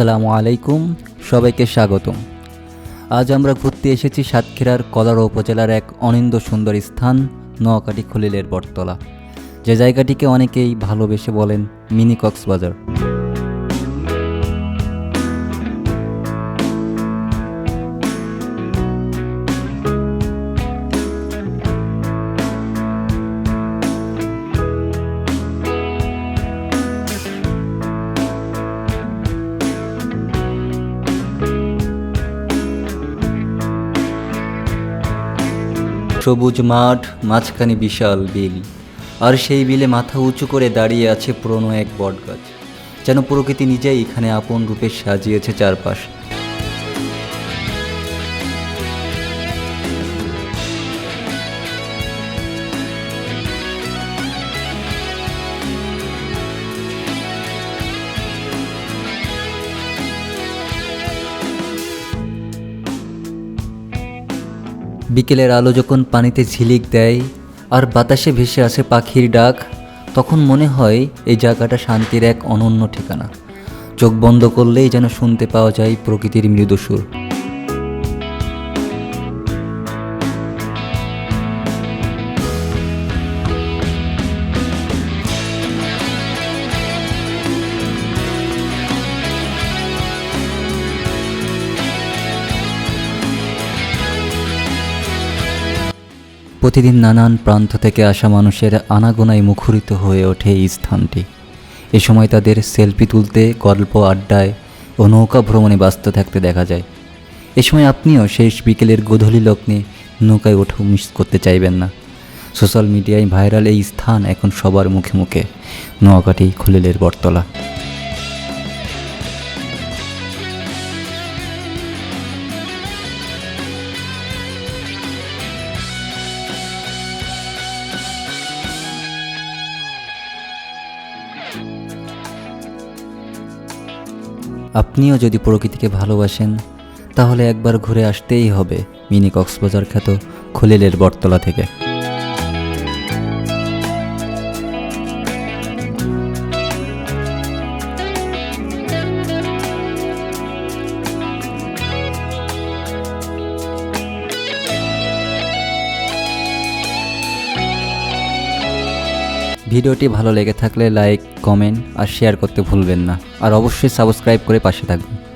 আসসালামু আলাইকুম, সবাইকে স্বাগতম। আজ আমরা ঘুরতে এসেছি সাতক্ষীরার কলারো উপজেলার এক অনিন্দ সুন্দর স্থান নোয়াকাটি খলিলের বটতলা। যে জায়গাটিকে অনেকেই ভালোবেসে বলেন মিনি কক্সবাজার। সবুজ মাঠ, মাঝখানে বিশাল বিল। আর সেই বিলে মাথা উঁচু করে দাঁড়িয়ে আছে পুরনো এক বটগাছ। যেন প্রকৃতি নিজেই এখানে আপন রূপে সাজিয়েছে চারপাশ। বিকেলের আলো যখন পানিতে ঝিলিক দেয় আর বাতাসে ভেসে আসে পাখির ডাক, তখন মনে হয় এই জায়গাটা শান্তির এক অনন্য ঠিকানা। চোখ বন্ধ করলেই যেন শুনতে পাওয়া যায় প্রকৃতির মৃদু প্রতিদিন নানান প্রান্ত থেকে আসা মানুষের আনাগোনায় মুখরিত হয়ে ওঠে এই স্থানটি। এ সময় তাদের সেলফি তুলতে, গল্প আড্ডায় ও নৌকা ভ্রমণে ব্যস্ত থাকতে দেখা যায়। এ সময় আপনিও শেষ বিকেলের গোধূলি লগ্নে নৌকায় ওঠা মিস করতে চাইবেন না। সোশ্যাল মিডিয়ায় ভাইরাল এই স্থান এখন সবার মুখে মুখে। নোয়াকাটি খলিলের বটতলা। আপনিও যদি প্রকৃতিকে ভালোবাসেন, তাহলে একবার ঘুরে আসতেই হবে মিনি কক্সবাজার খ্যাত খলিলের বটতলা থেকে। ভিডিওটি ভালো লেগে থাকলে লাইক, কমেন্ট আর শেয়ার করতে ভুলবেন না। আর অবশ্যই সাবস্ক্রাইব করে পাশে থাকবেন।